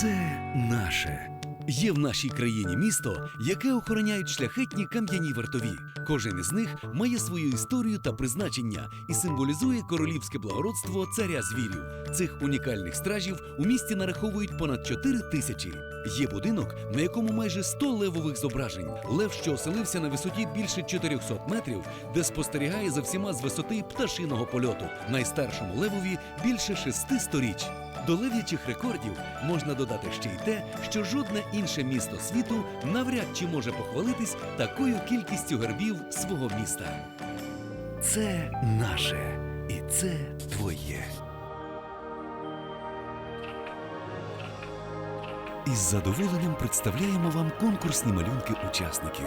Це наше. Є в нашій країні місто, яке охороняють шляхетні кам'яні вартові. Кожен із них має свою історію та призначення і символізує королівське благородство царя звірів. Цих унікальних стражів у місті нараховують понад 4 тисячі. Є будинок, на якому майже 100 левових зображень. Лев, що оселився на висоті більше 400 метрів, де спостерігає за всіма з висоти пташиного польоту. Найстаршому левові більше шести сторіч. До лев'ячих рекордів можна додати ще й те, що жодне інше місто світу навряд чи може похвалитись такою кількістю гербів свого міста. Це наше і це твоє. Із задоволенням представляємо вам конкурсні малюнки учасників.